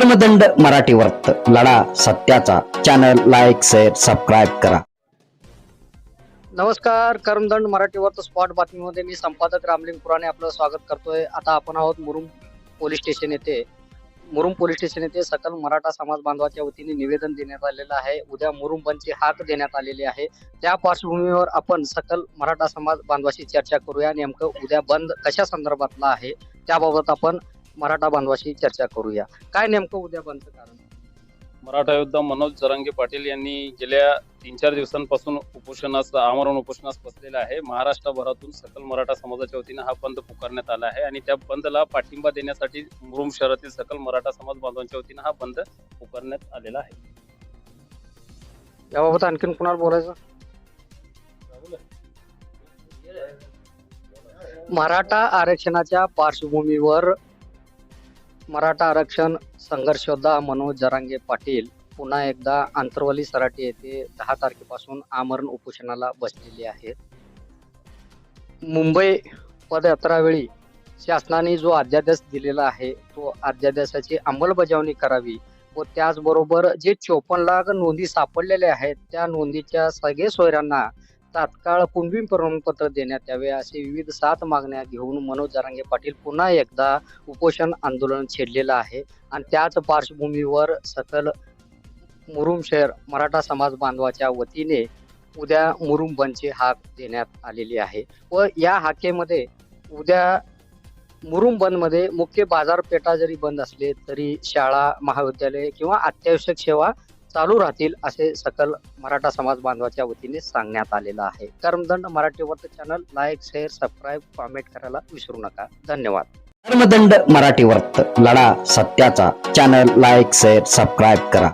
कर्मदंड मराठी वर्त लढा सत्याचा. चॅनल लाईक शेअर सबस्क्राईब करा. नमस्कार. कर्मदंड मराठीवर स्पॉट बातमीमध्ये मी संपादक रामलिंग पुराणे आपलं स्वागत करतोय. आता आपण आहोत मुरुम पोलीस स्टेशन येथे. मुरुम पोलीस स्टेशन येथे सकल मराठा समाज बांधवाच्या वतीने निवेदन देण्यात आलेलं आहे. उद्या मुरुम बंदची हाक देण्यात आलेली आहे. त्या पार्श्वभूमीवर आपण सकल मराठा समाज बांधवाशी चर्चा करूया. नेमकं उद्या बंद कशा संदर्भातला आहे? त्याबाबत आपण मराठा बांधवाशी चर्चा करूया. काय नेमकं उद्या बंदचं कारण? मराठा योद्धा मनोज जरांगे पाटील यांनी गेल्या तीन चार दिवसांपासून उपोषणास आमरण उपोषणास बसलेला आहे. महाराष्ट्रभरातून सकल मराठा समाजाच्या वतीनं हा बंद पुकारण्यात आला आहे आणि त्या बंदला पाठिंबा देण्यासाठी मुरुम शहरातील सकल मराठा समाज बांधवांच्या वतीनं हा बंद पुकारण्यात आलेला आहे. याबाबत आणखीन कुणाला बोलायचं? मराठा आरक्षणाच्या पार्श्वभूमीवर मराठा आरक्षण संघर्षोद्धा मनोज जरांगे पाटील पुन्हा एकदा आंतरवली सराटी येथे दहा तारखेपासून आमरण उपोषणाला बसलेले आहेत. मुंबई पदयात्रावेळी शासनाने जो अध्यादेश दिलेला आहे तो अध्यादेशाची अंमलबजावणी करावी व त्याचबरोबर जे चोपन्न लाख नोंदी सापडलेल्या आहेत त्या नोंदीच्या सगळे सोयऱ्यांना तात्काळ कुणबी प्रमाणपत्र देण्यात यावे असे विविध सात मागण्या घेऊन मनोज जरांगे पाटील पुन्हा एकदा उपोषण आंदोलन छेडलेलं आहे. आणि त्याच पार्श्वभूमीवर सकल मुरुम शहर मराठा समाज बांधवाच्या वतीने उद्या मुरुम बंदची हाक देण्यात आलेली आहे व या हाकेमध्ये उद्या मुरुम बंदमध्ये मुख्य बाजारपेठा जरी बंद असले तरी शाळा महाविद्यालय किंवा अत्यावश्यक सेवा चालू राहतील असे सकल मराठा समाज बांधवाच्या वतीने सांगण्यात आलेलं आहे. कर्मदंड वर्त channel like share subscribe comment करायला विसरू नका. धन्यवाद. कर्मदंड मराठी वर्त लढा सत्याचा. चॅनल लाईक शेअर सबस्क्राईब करा.